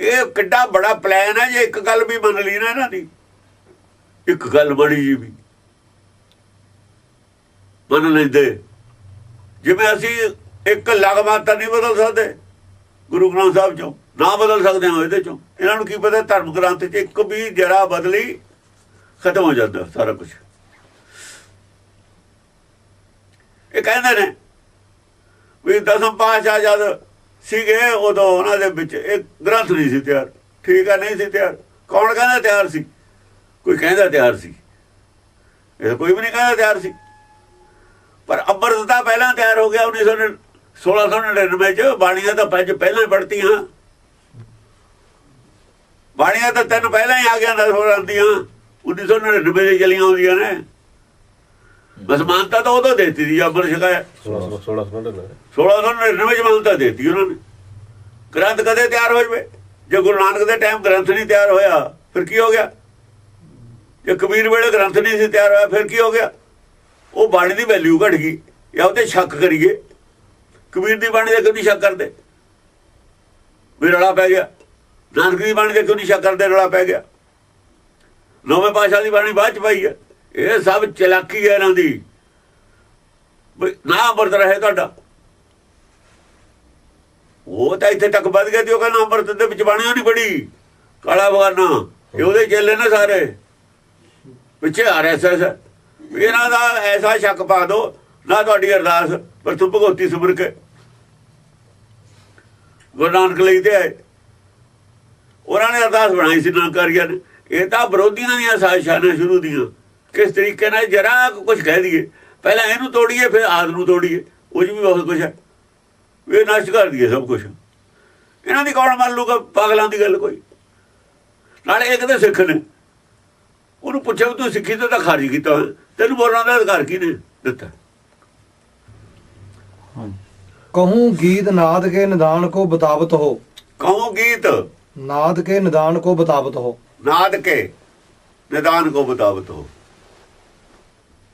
ਇਹ ਕਿੱਡਾ ਬੜਾ ਪਲਾਨ ਹੈ ਜੇ ਇੱਕ ਗੱਲ ਵੀ ਮੰਨ ਲਈ ਨਾ ਇਹਨਾਂ ਦੀ। ਇੱਕ ਗੱਲ ਬੜੀ ਜੀ ਵੀ। ਮੰਨ ਲੈਂਦੇ। ਜਿਵੇਂ ਅਸੀਂ ਇੱਕ ਲਗਮਾਤਾ ਨਹੀਂ ਬਦਲ ਸਕਦੇ, ਗੁਰੂ ਗ੍ਰੰਥ ਸਾਹਿਬ ਚੋਂ, ਨਾ ਬਦਲ ਸਕਦੇ ਹਾਂ ਇਹਦੇ ਚੋਂ। ਇਹਨਾਂ ਨੂੰ ਕੀ ਪਤਾ ਧਰਮ ਗ੍ਰੰਥ 'ਚ ਇੱਕ ਵੀ ਜਰਾ ਬਦਲੀ ਖਤਮ ਹੋ ਜਾਂਦਾ ਸਾਰਾ ਕੁਝ ਇਹ ਕਹਿੰਦੇ ਨੇ ਵੀ ਦਸਮ ਪਾਤਸ਼ਾਹ ਜਦ ਸੀਗੇ, ਉਦੋਂ ਉਹਨਾਂ ਦੇ ਵਿੱਚ ਇੱਕ ਗ੍ਰੰਥ ਨਹੀਂ ਸੀ ਤਿਆਰ। ਠੀਕ ਆ, ਨਹੀਂ ਸੀ ਤਿਆਰ। ਕੌਣ ਕਹਿੰਦਾ ਤਿਆਰ ਸੀ? ਕੋਈ ਕਹਿੰਦਾ ਤਿਆਰ ਸੀ। ਇਹ ਕੋਈ ਵੀ ਨਹੀਂ ਕਹਿੰਦਾ ਤਿਆਰ ਸੀ। ਪਰ ਅੰਮ੍ਰਿਤ ਤਾਂ ਪਹਿਲਾਂ ਤਿਆਰ ਹੋ ਗਿਆ 1900 1699 ਚ। ਬਾਣੀਆਂ ਤਾਂ ਪੰਜ ਪਹਿਲਾਂ ਹੀ ਪੜਤੀਆਂ ਬਾਣੀਆਂ ਤਾਂ ਤਿੰਨ ਪਹਿਲਾਂ ਹੀ ਆ ਗਿਆ ਨਾ ਹੋ ਜਾਂਦੀਆਂ 1999 ਦੇ ਚਲੀਆਂ ਆਉਂਦੀਆਂ ਨੇ। ਬਸ ਮਾਨਤਾ ਤਾਂ ਉਦੋਂ ਦੇਤੀ ਸੀ ਅੰਮ੍ਰਿਤ ਛਕਾਇਆ 16 16 16 1699 ਚ ਮਾਨਤਾ ਦੇਤੀ ਉਹਨਾਂ ਨੇ। ਗ੍ਰੰਥ ਕਦੇ ਤਿਆਰ ਹੋ ਜਵੇ ਜੇ ਗੁਰੂ ਨਾਨਕ ਦੇ ਟਾਈਮ ਗ੍ਰੰਥ ਨਹੀਂ ਤਿਆਰ ਹੋਇਆ ਫਿਰ ਕੀ ਹੋ ਗਿਆ? ਜੇ ਕਬੀਰ ਵੇਲੇ ਗ੍ਰੰਥ ਨਹੀਂ ਸੀ ਤਿਆਰ ਹੋਇਆ ਫਿਰ ਕੀ ਹੋ ਗਿਆ? ਉਹ ਬਾਣੀ ਦੀ ਵੈਲਿਊ ਘਟ ਗਈ ਜਾਂ ਉਹ ਤੇ ਸ਼ੱਕ ਕਰੀਏ। ਕਬੀਰ ਦੀ ਬਾਣੀ ਦੇ ਕਿਉਂ ਨਹੀਂ ਸ਼ੱਕ ਕਰਦੇ? ਵੀ ਰਲਾ ਪੈ ਗਿਆ। ਨਾਨਕ ਦੀ ਬਾਣੀ ਦੇ ਕਿਉਂ ਨਹੀਂ ਸ਼ੱਕ ਕਰਦੇ ਰਲਾ ਪੈ ਗਿਆ? ਨੌਵੇਂ ਪਾਸ਼ਾ ਦੀ ਬਾਣੀ ਬਾਅਦ ਚ ਪਾਈ ਹੈ ਇਹ ਸਭ ਚਲਾਕੀ ਹੈ ਇਹਨਾਂ ਦੀ। ਨਾ ਅੰਮ੍ਰਿਤ ਰਹੇ ਤੁਹਾਡਾ। ਉਹ ਤਾਂ ਇੱਥੇ ਤੱਕ ਵੱਧ ਗਿਆ ਤੇ ਉਹ ਕਹਿੰਦਾ ਅੰਮ੍ਰਿਤ ਦੇ ਵਿੱਚ ਬਾਣੀਆਂ ਨਹੀਂ ਪੜੀ। ਕਾਲਾ ਬਗਾਨਾ, ਇਹ ਉਹਦੇ ਚੇਲੇ ਨੇ ਸਾਰੇ। ਪਿੱਛੇ ਆਰਐਸਐਸ ਇਹਨਾਂ ਦਾ ਐਸਾ ਸ਼ੱਕ ਪਾ ਦੋ ਨਾ ਤੁਹਾਡੀ ਅਰਦਾਸ, ਪਰ ਤੂੰ ਭਗਵਤੀ ਸੁਮਰ ਕੇ। ਗੁਰੂ ਨਾਨਕ ਲਈ ਤੇ ਆਏ। ਉਹਨਾਂ ਨੇ ਅਰਦਾਸ ਬਣਾਈ ਸੀ ਨਾਨਕਾਰੀਆਂ ਨੇ। ਇਹ ਤਾਂ ਵਿਰੋਧੀਆਂ ਦੀਆਂ ਸਾਜ਼ਿਸ਼ਾਂ ਨੇ ਸ਼ੁਰੂ ਦੀਆਂ। ਕਿਸ ਤਰੀਕੇ ਨਾਲ ਜਰਾ ਕੁਝ ਕਹਿ ਦਈਏ। ਪਹਿਲਾਂ ਇਹਨੂੰ ਤੋੜੀਏ ਫਿਰ ਆਦ ਨੂੰ ਤੋੜੀਏ। ਉਹ ਜੀ ਵੀ ਬਹੁਤ ਕੁਝ ਹੈ। ਇਹ ਨਸ਼ਟ ਕਰ ਦਈਏ ਸਭ ਕੁਝ ਇਹਨਾਂ ਦੀ ਕੌਣ ਮੰਨ ਲੂਗਾ ਪਾਗਲਾਂ ਦੀ ਗੱਲ ਕੋਈ? ਨਾਲੇ ਇੱਕ ਤਾਂ ਸਿੱਖ ਨੇ। ਉਹਨੂੰ ਪੁੱਛਿਆ ਤੂੰ ਸਿੱਖੀ ਤੋਂ ਤਾਂ ਖਾਰਜ ਕੀਤਾ ਤੈਨੂੰ ਬੋਲਣ ਦਾ ਅਧਿਕਾਰ ਕੀ ਨੇ ਦਿੱਤਾ ਕਹੂੰ ਗੀਤ ਨਾਦ ਕੇ ਨਿਦਾਨ ਕੋ ਬਤਾਵਤ ਹੋ। ਕਹੂੰ ਗੀਤ? ਨਾਦ ਕੇ ਨਿਦਾਨ ਕੋ ਬਤਾਵਤ ਹੋ। ਨਾਦ ਕੇ ਨਿਦਾਨ ਕੋ ਬਤਾਵਤ ਹੋ।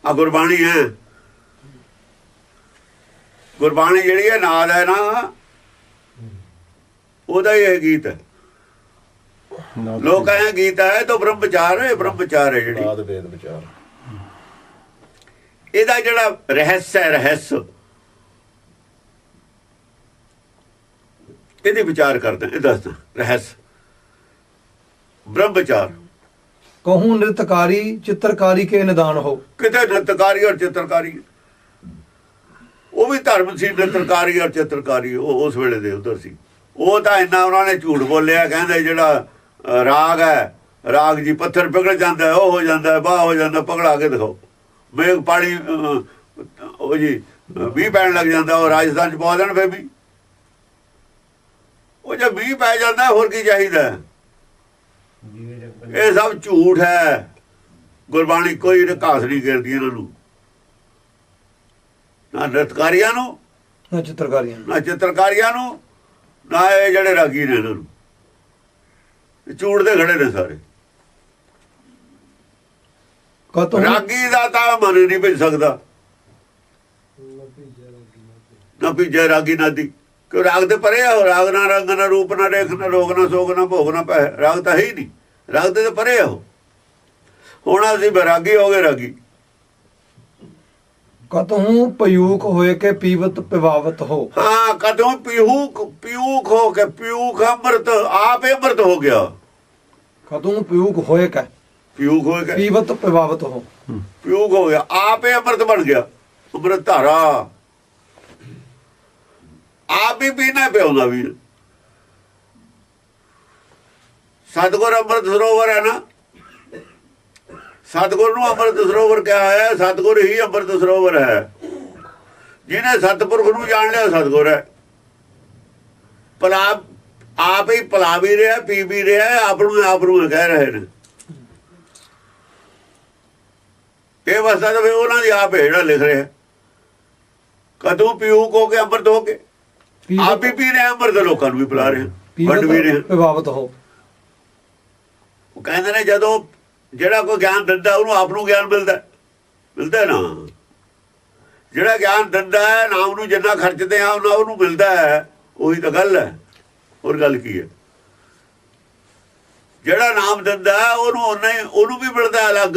ਆ ਗੁਰਬਾਣੀ ਹੈ। ਗੁਰਬਾਣੀ ਜਿਹੜੀ ਹੈ ਨਾਦ ਹੈ ਨਾ ਉਹਦਾ ਹੀ ਇਹ ਗੀਤ ਹੈ। ਲੋਕ ਆਏ ਗੀਤ ਹੈ ਤਾਂ ਬ੍ਰਹਮ ਵਿਚਾਰ ਹੈ ਬ੍ਰਹਮ ਵਿਚਾਰ ਹੈ ਜਿਹੜੀ। ਬਾਦ ਵੇਦ ਵਿਚਾਰ। ਇਹਦਾ ਜਿਹੜਾ ਰਹੱਸ ਹੈ ਰਹੱਸ। ਇਹਦੇ ਵਿਚਾਰ ਕਰਦੇ ਇਹ ਦੱਸਦਾ ਰਹੱਸ। ਬ੍ਰਹਮ ਵਿਚਾਰ ਕਹੂੰ ਨਿਰਤਕਾਰੀ, ਚਿੱਤਰਕਾਰੀ ਕੇ ਨਿਦਾਨ ਹੋ। ਕਿਤੇ ਨਿਰਤਕਾਰੀ ਔਰ ਚਿੱਤਰਕਾਰੀ? ਉਹ ਵੀ ਧਰਮ ਸੀ, ਨਿਰਤਕਾਰੀ ਔਰ ਚਿੱਤਰਕਾਰੀ। ਉਹ ਉਸ ਵੇਲੇ ਦੇ ਉਧਰ ਸੀ। ਉਹ ਤਾਂ ਇੰਨਾ ਉਹਨਾਂ ਨੇ ਝੂਠ ਬੋਲਿਆ, ਕਹਿੰਦੇ ਜਿਹੜਾ ਰਾਗ ਹੈ, ਰਾਗ ਜੀ ਪੱਥਰ ਪਿਘੜ ਜਾਂਦਾ ਉਹ ਹੋ ਜਾਂਦਾ ਬਾਹ ਹੋ ਜਾਂਦਾ ਪਗੜਾ ਕੇ ਦਿਖਾਓ। ਮੇਘ ਪਾਣੀ ਉਹ ਜੀ ਵੀ ਪੈਣ ਲੱਗ ਜਾਂਦਾ, ਉਹ ਰਾਜਸਥਾਨ ਚ ਪਾ ਦੇਣ ਫੇਰ ਵੀ। ਉਹ ਜੇ ਵੀ ਪੈ ਜਾਂਦਾ, ਹੋਰ ਕੀ ਚਾਹੀਦਾ ਇਹ ਸਭ ਝੂਠ ਹੈ। ਗੁਰਬਾਣੀ ਕੋਈ ਘਾਸ ਨਹੀਂ ਕਰਦੀ ਇਹਨਾਂ ਨੂੰ। ਨਾ ਨਰਤਕਾਰੀਆਂ ਨੂੰ ਨਾ ਚਿੱਤਰਕਾਰੀਆਂ ਨੂੰ। ਨਾ ਚਿੱਤਰਕਾਰੀਆਂ ਨੂੰ ਨਾ ਇਹ ਜਿਹੜੇ ਰਾਗੀ ਨੇ ਇਹਨਾਂ ਨੂੰ। ਝੂਠ ਝੂੜਦੇ ਖੜੇ ਨੇ ਸਾਰੇ। ਕਤੋਂ ਰਾਗੀ ਦਾ ਤਾਂ ਮਨ ਨਹੀਂ ਭਿੱਜ ਸਕਦਾ। ਨਾ ਭਿੱਜੇ ਰਾਗੀ ਨਾਦੀ ਕਿ ਰਾਗ ਦੇ ਪਰੇ ਹੋ ਰਾਗ ਨਾ ਰੰਗ ਨਾ ਰੂਪ ਨਾ ਦੇਖ ਨਾ ਰੋਗ ਨਾ ਸੋਗ ਨਾ ਭੋਗ ਨਾ ਪੈ ਰਾਗ ਤਾਂ ਹੈ ਹੀ ਨਹੀਂ। ਰਾਗ ਦੇ ਪਰੇ ਹੋ ਹੁਣ ਅਸੀਂ ਬਰਾਗੀ ਹੋ ਗਏ ਰਾਗੀ। ਕਤੋਂ ਪਯੂਕ ਹੋਏ ਕੇ ਪੀਵਤ ਪਿਵਾਵਤ ਹੋ। ਹਾਂ ਕਦੋਂ ਪੀਹੂਕ ਪੀਊਕ ਹੋ ਕੇ ਪੀਊਕ ਅੰਮ੍ਰਿਤ ਆਪੇ ਅੰਮ੍ਰਿਤ ਹੋ ਗਿਆ। ਕਦੋਂ ਪਯੂਕ ਹੋਏ ਕੇ ਪੀਊਕ ਹੋਏ ਕੇ। ਪੀਵਤ ਪਿਵਾਵਤ ਹੋ। ਪੀਊਕ ਹੋ ਗਿਆ ਆਪੇ ਅੰਮ੍ਰਿਤ ਬਣ ਗਿਆ ਅੰਮ੍ਰਿਤ ਧਾਰਾ। ਆਪ ਹੀ ਪੀਣਾ ਪਿਆਉਂਦਾ ਵੀ ਸਤਗੁਰ ਅੰਮ੍ਰਿਤ ਸਰੋਵਰ ਹੈ ਨਾ। ਸਤਗੁਰ ਨੂੰ ਅੰਮ੍ਰਿਤ ਸਰੋਵਰ ਕਿਹਾ ਹੈ ਸਤਗੁਰ ਹੀ ਅੰਮ੍ਰਿਤ ਸਰੋਵਰ ਹੈ। ਜਿਹਨੇ ਸਤਪੁਰਖ ਨੂੰ ਜਾਣ ਲਿਆ ਸਤਗੁਰ ਹੈ। ਭਲਾ ਆਪ ਹੀ ਭਲਾ ਵੀ ਰਿਹਾ ਪੀ ਵੀ ਰਿਹਾ ਆਪ ਨੂੰ ਆਪ ਨੂੰ ਕਹਿ ਰਹੇ ਨੇ। ਇਹ ਵਸਦਾ ਤਾਂ ਉਹਨਾਂ ਦੀ ਆਪ ਹੇੜਾ ਲਿਖ ਰਿਹਾ ਕਦੋਂ ਪੀਊ ਕੋ ਕੇ ਅੰਮ੍ਰਿਤ ਹੋ ਕੇ? ਆਪ ਹੀ ਪੀ ਰਿਹਾ ਅੰਮ੍ਰਿਤ ਲੋਕਾਂ ਨੂੰ ਵੀ ਪਿਲਾ ਰਿਹਾ ਵੰਡ ਵੀ ਰਿਹਾ ਪ੍ਰਭਾਵਿਤ ਹੋ ਕਹਿੰਦੇ ਨੇ ਜਦੋਂ ਜਿਹੜਾ ਕੋਈ ਗਿਆਨ ਦਿੰਦਾ ਉਹਨੂੰ ਆਪ ਨੂੰ ਗਿਆਨ ਮਿਲਦਾ ਮਿਲਦਾ ਨਾ? ਜਿਹੜਾ ਗਿਆਨ ਦਿੰਦਾ ਹੈ ਨਾਮ ਨੂੰ ਜਿੰਨਾ ਖਰਚਦੇ ਆ ਉਹਨਾਂ ਉਹਨੂੰ ਮਿਲਦਾ ਹੈ। ਉਹੀ ਤਾਂ ਗੱਲ ਹੈ। ਹੋਰ ਗੱਲ ਕੀ ਹੈ? ਜਿਹੜਾ ਨਾਮ ਦਿੰਦਾ ਹੈ, ਉਹਨੂੰ ਉਹਨਾਂ ਹੀ ਉਹਨੂੰ ਵੀ ਮਿਲਦਾ ਅਲੱਗ।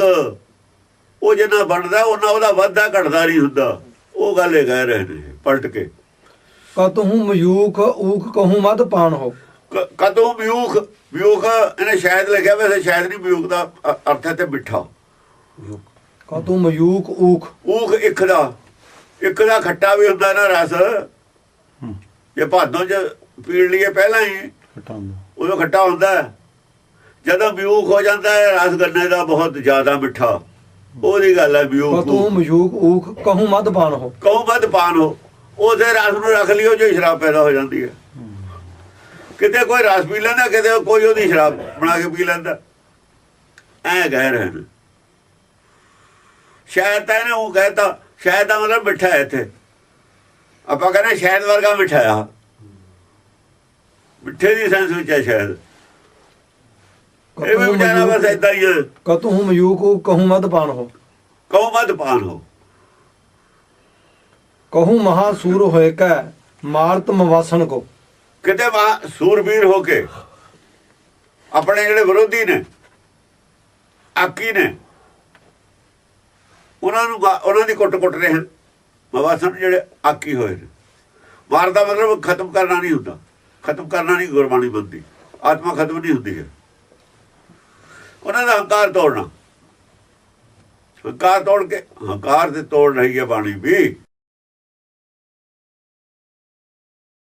ਉਹ ਜਿੰਨਾ ਬਣਦਾ ਉਹਨਾਂ ਉਹਦਾ ਵਾਧਾ ਘਟਦਾ ਨਹੀਂ ਹੁੰਦਾ। ਉਹ ਗੱਲ ਇਹ ਕਹਿ ਰਹੇ ਨੇ ਪਲਟ ਕੇ। ਕਤਹੂ ਮਯੂਖ ਊਖ ਕਹੂੰ ਮਦ ਪਾਣ ਹੋ। ਕਦੋਂ ਵਿਊਖ ਵਿਊਖ ਇਹਨੇ ਸ਼ਾਇਦ ਲਿਖਿਆ ਵੈਸੇ ਸ਼ਾਇਦ ਨਹੀਂ ਵਿਊਖ ਦਾ ਅਰਥ ਹੈ ਤੇ ਮਿੱਠਾ। ਕਤਹੂ ਮਯੂਖ ਊਖ? ਊਖ ਇੱਕ ਦਾ। ਇੱਕ ਦਾ ਖੱਟਾ ਵੀ ਹੁੰਦਾ ਨਾ ਰਸ। ਜੇ ਭਾਦੋਂ ਚ ਪੀੜ ਲਈਏ ਪਹਿਲਾਂ ਹੀ ਉਦੋਂ ਖੱਟਾ ਹੁੰਦਾ। ਜਦੋਂ ਵਿਊਖ ਹੋ ਜਾਂਦਾ ਹੈ ਰਸ ਗੰਨੇ ਦਾ ਬਹੁਤ ਜ਼ਿਆਦਾ ਮਿੱਠਾ। ਉਹਦੀ ਗੱਲ ਹੈ ਵਿਊਖ ਕਤਹੂ ਮਯੂਖ ਊਖ? ਕਹੂੰ ਮਦ ਪਾਣ ਹੋ ਕਹੋ ਮਤ ਪਾਨ ਹੋ ਉਹਦੇ ਰਸ ਨੂੰ ਰੱਖ ਲਿਓ ਜੋ ਸ਼ਰਾਬ ਪੈਦਾ ਹੋ ਜਾਂਦੀ ਹੈ। ਕਿਤੇ ਕੋਈ ਰਸ ਪੀ ਲੈਂਦਾ ਕਿਤੇ ਕੋਈ ਉਹਦੀ ਸ਼ਰਾਬ ਬਣਾ ਕੇ ਪੀ ਲੈਂਦਾ। ਐ ਕਹਿ ਰਹੇ ਨੇ। ਸ਼ਾਇਦ ਇਹਨੇ ਉਹ ਕਹਿਤਾ ਸ਼ਾਇਦ ਦਾ ਮਤਲਬ ਮਿੱਠਾ ਹੈ ਇੱਥੇ। ਆਪਾਂ ਕਹਿੰਦੇ ਸ਼ਾਇਦ ਵਰਗਾ ਮਿੱਠਾ ਆ। ਮਿੱਠੇ ਦੀ ਸੈਂਸ ਵਿੱਚ ਹੈ ਸ਼ਾਇਦ। ਇਹ ਵੀ ਵਿਚਾਰਾ ਬਸ ਏਦਾਂ ਹੀ ਹੈ। ਕਤਹੂ ਮਯੂਖ ਊਖ ਕਹੂੰ ਮਦ ਪਾਣ ਹੋ ਕਹੋ ਮਤ ਪਾਨ ਹੋ ਕਹੂੰ ਮਹਾ ਸੂਰ ਹੋਏ ਕੈ ਮਾਰਤ ਮਵਾਸਣ ਕੋ। ਕਿਤੇ ਵਾ ਸੂਰਬੀਰ ਹੋ ਕੇ ਆਪਣੇ ਜਿਹੜੇ ਵਿਰੋਧੀ ਨੇ, ਆਕੀ ਨੇ, ਉਹਨਾਂ ਨੂੰ ਉਹਨਾਂ ਦੀ ਕੁੱਟ ਕੁੱਟ ਰਹੇ ਹਨ। ਮਵਾਸਨ ਜਿਹੜੇ ਆਕੀ ਹੋਏ ਨੇ। ਵਾਰ ਦਾ ਮਤਲਬ ਖਤਮ ਕਰਨਾ ਨਹੀਂ ਹੁੰਦਾ। ਖਤਮ ਕਰਨਾ ਨਹੀਂ ਗੁਰਬਾਣੀ ਬੰਦੀ ਆਤਮਾ ਖਤਮ ਨਹੀਂ ਹੁੰਦੀ ਹੈ। ਉਹਨਾਂ ਦਾ ਹੰਕਾਰ ਤੋੜਨਾ। ਹੰਕਾਰ ਤੋੜ ਕੇ, ਹੰਕਾਰ ਤੇ ਤੋੜ ਰਹੀ ਹੈ ਬਾਣੀ ਵੀ।